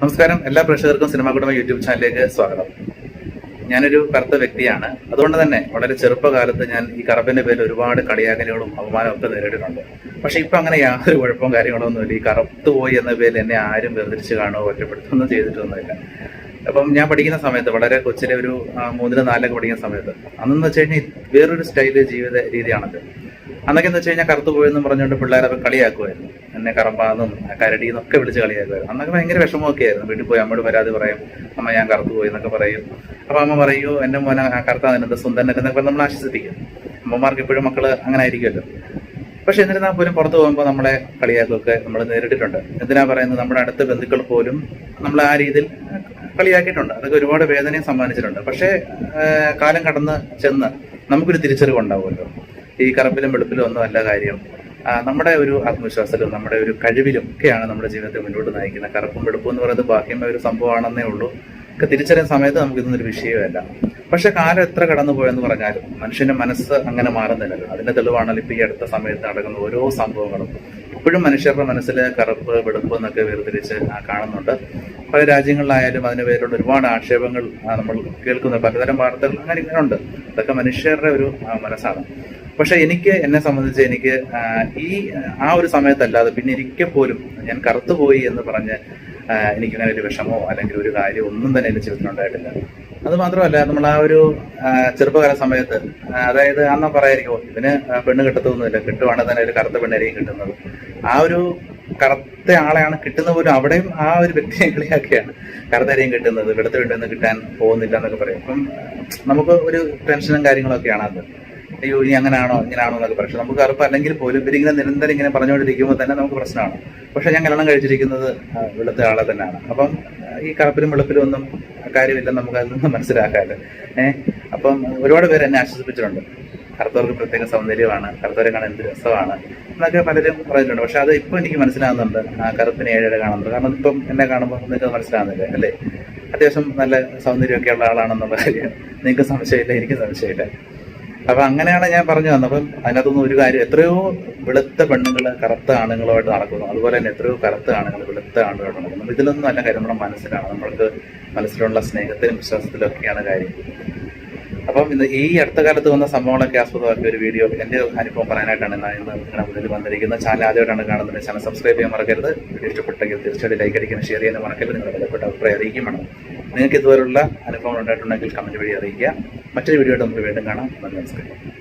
നമസ്കാരം. എല്ലാ പ്രേക്ഷകർക്കും സിനിമാ കുടുംബ യൂട്യൂബ് ചാനലിലേക്ക് സ്വാഗതം. ഞാനൊരു കറുത്ത വ്യക്തിയാണ്. അതുകൊണ്ട് തന്നെ വളരെ ചെറുപ്പകാലത്ത് ഞാൻ ഈ കറുപ്പിന്റെ പേരിൽ ഒരുപാട് കളിയാക്കലുകളും അപമാനവും ഒക്കെ നേരിട്ടിട്ടുണ്ട് പക്ഷെ ഇപ്പൊ അങ്ങനെ യാതൊരു കുഴപ്പവും കാര്യങ്ങളൊന്നുമില്ല ഈ കറുത്തു പോയി എന്ന പേരിൽ എന്നെ ആരും വേർതിരിച്ച് കാണുകയോ ഒറ്റപ്പെടുത്തൊന്നും ചെയ്തിട്ടൊന്നുമില്ല. അപ്പം ഞാൻ പഠിക്കുന്ന സമയത്ത് വളരെ കൊച്ചിലെ ഒരു മൂന്നിലും നാലിലൊക്കെ പഠിക്കുന്ന സമയത്ത് അന്നെന്ന് വെച്ച് കഴിഞ്ഞാൽ വേറൊരു സ്റ്റൈൽ ജീവിത രീതിയാണത്. അന്നൊക്കെ എന്ന് വെച്ച് കഴിഞ്ഞാൽ കറുത്തു പോയെന്നും പറഞ്ഞുകൊണ്ട് പിള്ളേരൊക്കെ കളിയാക്കുമായിരുന്നു. എന്നെ കറമ്പാന്നും കരടി എന്നൊക്കെ വിളിച്ച് കളിയാക്കുമായിരുന്നു. അന്നൊക്കെ ഭയങ്കര വിഷമമൊക്കെ ആയിരുന്നു വീട്ടിൽ പോയി അമ്മയോട് പരാതി പറയും അമ്മ ഞാൻ കറുത്തു പോയി എന്നൊക്കെ പറയും. അപ്പൊ അമ്മ പറയൂ എന്റെ മോനെ കറുത്താ നിന്നത് സുന്ദരനൊക്കെ എന്നൊക്കെ നമ്മൾ ആശ്വസിപ്പിക്കും. അമ്മമാർക്ക് എപ്പോഴും മക്കൾ അങ്ങനെ ആയിരിക്കുമല്ലോ. പക്ഷെ എന്നിരുന്നാൽ പോലും പുറത്ത് പോകുമ്പോൾ നമ്മളെ കളിയാക്കുകയൊക്കെ നമ്മൾ നേരിട്ടിട്ടുണ്ട്. എന്തിനാ പറയുന്നത്? നമ്മുടെ അടുത്ത ബന്ധുക്കൾ പോലും നമ്മൾ ആ രീതിയിൽ കളിയാക്കിയിട്ടുണ്ട്. അതൊക്കെ ഒരുപാട് വേദനയും സമ്മാനിച്ചിട്ടുണ്ട്. പക്ഷേ കാലം കടന്ന് ചെന്ന് നമുക്കൊരു തിരിച്ചറിവ് ഉണ്ടാവുമല്ലോ. ഈ കറുപ്പിലും വെളുപ്പിലും ഒന്നും അല്ല കാര്യം. നമ്മുടെ ഒരു ആത്മവിശ്വാസത്തിലും നമ്മുടെ ഒരു കഴിവിലും ഒക്കെയാണ് നമ്മുടെ ജീവിതത്തെ മുന്നോട്ട് നയിക്കുന്നത് കറുപ്പും വെളുപ്പും എന്ന് പറയുന്നത് ബാക്കിയമായ ഒരു സംഭവമാണെന്നേ ഉള്ളൂ. ഒക്കെ തിരിച്ചറിയുന്ന സമയത്ത് നമുക്ക് ഇതൊന്നൊരു വിഷയമല്ല. പക്ഷെ കാലം എത്ര കടന്നു പോയെന്ന് പറഞ്ഞാലും മനുഷ്യന്റെ മനസ്സ് അങ്ങനെ മാറുന്നില്ലല്ലോ. അതിന്റെ തെളിവാണല്ലോ ഇപ്പൊ ഈ അടുത്ത സമയത്ത് നടക്കുന്ന ഓരോ സംഭവങ്ങളും. ഇപ്പോഴും മനുഷ്യരുടെ മനസ്സിൽ കറുപ്പ് വെളുപ്പ് എന്നൊക്കെ വേർതിരിച്ച് കാണുന്നുണ്ട്. പല രാജ്യങ്ങളിലായാലും അതിന് പേരിലുള്ള ഒരുപാട് ആക്ഷേപങ്ങൾ നമ്മൾ കേൾക്കുന്ന പലതരം വാർത്തകൾ അങ്ങനെ ഇങ്ങനെ ഉണ്ട്. അതൊക്കെ മനുഷ്യരുടെ ഒരു മനസ്സാണ്. പക്ഷെ എനിക്ക് എന്നെ സംബന്ധിച്ച് എനിക്ക് ഈ ആ ഒരു സമയത്തല്ലാതെ പിന്നെ ഇരിക്കെ പോലും ഞാൻ കറുത്തുപോയി എന്ന് പറഞ്ഞ് എനിക്കങ്ങനെ ഒരു വിഷമോ അല്ലെങ്കിൽ ഒരു കാര്യം ഒന്നും തന്നെ എന്റെ ജീവിതത്തിൽ ഉണ്ടായിട്ടില്ല. അത് മാത്രമല്ല നമ്മൾ ആ ഒരു ചെറുപ്പകാല സമയത്ത് അതായത് അന്ന് പറയായിരിക്കും ഇതിന് പെണ്ണ് കിട്ടത്തൊന്നുമില്ല കിട്ടുവാണെങ്കിൽ തന്നെ ഒരു കറുത്ത പെണ്ണായിരിക്കും കിട്ടുന്നത്. ആ ഒരു കറുത്ത ആളെയാണ് കിട്ടുന്ന പോലും അവിടെയും ആ ഒരു വ്യക്തിയെ കളിയാക്കിയാണ് കറുത്തരെയും കിട്ടുന്നത് വെളുത്ത കിട്ടാൻ പോകുന്നില്ല എന്നൊക്കെ പറയും. അപ്പം നമുക്ക് ഒരു ടെൻഷനും കാര്യങ്ങളൊക്കെയാണ് അത്. അയ്യോ ഇനി അങ്ങനെയാണോ ഇങ്ങനെയാണോ എന്നൊക്കെ പക്ഷെ നമുക്ക് കറുപ്പ് അല്ലെങ്കിൽ പോലും ഇവരിങ്ങനെ നിരന്തരം ഇങ്ങനെ പറഞ്ഞുകൊണ്ടിരിക്കുമ്പോൾ തന്നെ നമുക്ക് പ്രശ്നമാണ്. പക്ഷെ ഞാൻ കല്യാണം കഴിച്ചിരിക്കുന്നത് വെളുത്ത ആളെ തന്നെയാണ്. അപ്പം ഈ കറുപ്പിലും വെളുപ്പിലും ഒന്നും കാര്യമില്ലെന്ന് നമുക്ക് അതിൽ നിന്ന് ഏഹ് അപ്പം ഒരുപാട് പേര് എന്നെ ആശ്വസിപ്പിച്ചിട്ടുണ്ട്. കറുത്തവർക്ക് പ്രത്യേക സൗന്ദര്യമാണ് കറുത്തവരെ കാണാൻ എന്ത് രസമാണ് എന്നൊക്കെ പലരും പറഞ്ഞിട്ടുണ്ട് പക്ഷെ അത് ഇപ്പം എനിക്ക് മനസ്സിലാകുന്നുണ്ട്. ആ കറുപ്പിനെ ഏഴര കാണുന്നത് കാരണം ഇപ്പം എന്നെ കാണുമ്പോൾ നിങ്ങൾക്ക് മനസ്സിലാകുന്നില്ല അല്ലേ? അത്യാവശ്യം നല്ല സൗന്ദര്യമൊക്കെ ഉള്ള ആളാണെന്നുള്ള കാര്യം നിങ്ങൾക്ക് സംശയമില്ല എനിക്ക് സംശയമില്ല. അപ്പം അങ്ങനെയാണ് ഞാൻ പറഞ്ഞു വന്നത്. അപ്പം അതിനകത്തൊന്നും ഒരു കാര്യം എത്രയോ വെളുത്ത പെണ്ണുങ്ങൾ കറുത്ത ആണുങ്ങളുമായിട്ട് നടക്കുന്നു. അതുപോലെ തന്നെ എത്രയോ കറുത്ത ആണുങ്ങൾ വെളുത്ത ആണുങ്ങളായിട്ട് നടക്കുന്നു. ഇതിലൊന്നും അല്ല കാര്യം നമ്മുടെ മനസ്സിലാണ്. നമ്മൾക്ക് മനസ്സിലുള്ള സ്നേഹത്തിലും വിശ്വാസത്തിലും ഒക്കെയാണ് കാര്യം. അപ്പം ഇന്ന് ഈ അടുത്ത കാലത്ത് വന്ന സംഭവങ്ങളൊക്കെ ആസ്പദമാക്കിയ ഒരു വീഡിയോ. എന്റെ അനുഭവം പറയാനായിട്ടാണ് ഞാൻ ഇന്ന് നിങ്ങളുടെ മുന്നിൽ വന്നിരിക്കുന്നത്. ചാനൽ ആദ്യമായിട്ടാണ് കാണുന്നത്. ചാനൽ സബ്സ്ക്രൈബ് ചെയ്യാൻ മറക്കരുത്. വീഡിയോ ഇഷ്ടപ്പെട്ടെങ്കിൽ തീർച്ചയായിട്ടും ലൈക്ക് അടിക്കണം ഷെയർ ചെയ്യാൻ മറക്കരുത്. നിങ്ങളുടെ വിലപ്പെട്ട അഭിപ്രായം അറിയിക്കും വേണം. നിങ്ങൾക്ക് ഇതുപോലുള്ള അനുഭവങ്ങൾ ഉണ്ടായിട്ടുണ്ടെങ്കിൽ കമന്റ് വഴി അറിയിക്കുക. മറ്റൊരു വീഡിയോ ആയിട്ട് നമുക്ക് വീണ്ടും കാണാം. നമസ്കാരം.